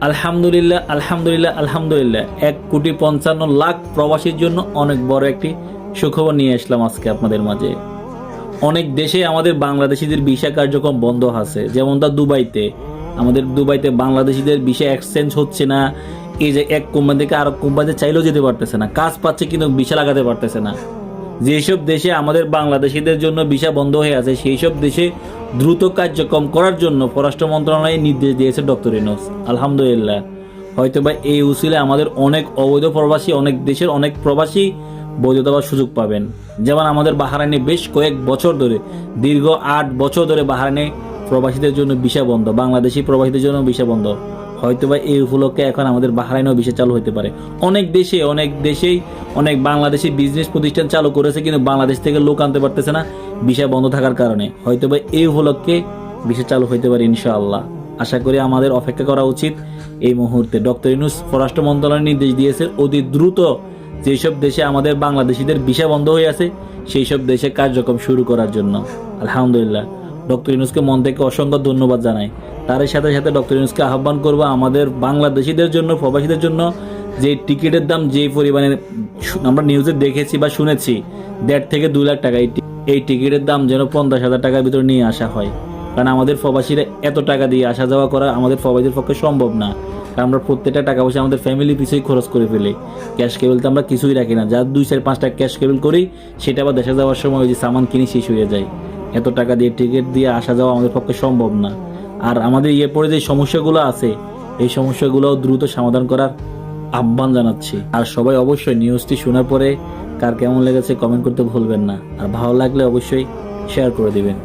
আলহামদুলিল্লাহ আলহামদুলিল্লাহ আলহামদুলিল্লাহ। এক কোটি পঞ্চান্ন লাখ প্রবাসীর জন্য অনেক বড় একটি সুখবর নিয়ে আসলাম আজকে আপনাদের মাঝে। অনেক দেশে আমাদের বাংলাদেশিদের ভিসা কার্যক্রম বন্ধ আছে। যেমন তা দুবাইতে। আমাদের দুবাইতে বাংলাদেশিদের ভিসা এক্সচেঞ্জ হচ্ছে না। এই যে এক কোম্পানি থেকে আরেক কোম্পানিতে চাইলেও যেতে পারতেছে না। কাজ পাচ্ছে কিন্তু ভিসা লাগাতে পারতেছে না। যেসব দেশে আমাদের বাংলাদেশিদের জন্য ভিসা বন্ধ হয়ে আছে সেই সব দেশে দ্রুত কার্যক্রম করার জন্য পররাষ্ট্র মন্ত্রণালয় নির্দেশ দিয়েছে ডক্টর ইনোস। আলহামদুলিল্লাহ। হয়তো বা এই উসিলে আমাদের অনেক অবৈধ প্রবাসী, অনেক দেশের অনেক প্রবাসী বৈধতা পাওয়ার সুযোগ পাবেন। যেমন আমাদের বাহারাইনে বেশ কয়েক বছর ধরে, দীর্ঘ আট বছর ধরে বাহারাইনে প্রবাসীদের জন্য ভিসা বন্ধ, বাংলাদেশি প্রবাসীদের জন্য ভিসা বন্ধ। হয়তোবা এই উপলক্ষে এখন আমাদের বাহারাইনেও ভিসা চালু হতে পারে। অনেক দেশে, অনেক দেশেই, অনেক বাংলাদেশে বিজনেস প্রতিষ্ঠান চালু করেছে, কিন্তু বাংলাদেশ থেকে লোক আনতে পারতেছে না ভিসা বন্ধ থাকার কারণে। হয়তোবা এই উপলক্ষে ভিসা চালু হতে পারে ইনশাআল্লাহ। আশা করি আমাদের অপেক্ষা করা উচিত। এই মুহূর্তে ডক্টর ইনুস পররাষ্ট্র মন্ত্রণালয় নির্দেশ দিয়েছে, অতি দ্রুত যেসব দেশে আমাদের বাংলাদেশিদের ভিসা বন্ধ হয়ে আছে সেই সব দেশে কার্যক্রম শুরু করার জন্য। আলহামদুলিল্লাহ। ডক্টর ইউনুসকে মন থেকে অসংখ্য ধন্যবাদ জানাই। তার সাথে সাথে ডক্টর ইউনুসকে আহ্বান করব, আমাদের বাংলাদেশিদের জন্য, প্রবাসীদের জন্য যে টিকিটের দাম যে পরিমাণে আমরা নিউজে দেখেছি বা শুনেছি, দেড় থেকে দু লাখ টাকা, এই টিকিটের দাম যেন পঞ্চাশ হাজার টাকার ভিতরে নিয়ে আসা হয়। কারণ আমাদের প্রবাসীরা এত টাকা দিয়ে আসা যাওয়া করা আমাদের প্রবাসীদের পক্ষে সম্ভব না। কারণ আমরা প্রত্যেকটা টাকা পয়সা আমাদের ফ্যামিলি পিছুই খরচ করে ফেলি। ক্যাশ কেবল তো আমরা কিছুই রাখি না। যা দুই চার পাঁচটা ক্যাশ কেবল করি, সেটা আবার দেশে যাওয়ার সময় ওই যে সামান কিনে শেষ হয়ে যায়। এত টাকা দিয়ে টিকিট দিয়ে আসা যাওয়া আমাদের পক্ষে সম্ভব না। আর আমাদের ইয়ে পরে যে সমস্যাগুলো আছে, এই সমস্যাগুলো দ্রুত সমাধান করার আহ্বান জানাচ্ছি। আর সবাই অবশ্যই নিউজটি শোনার পরে কার কেমন লেগেছে কমেন্ট করতে ভুলবেন না। আর ভালো লাগলে অবশ্যই শেয়ার করে দিবেন।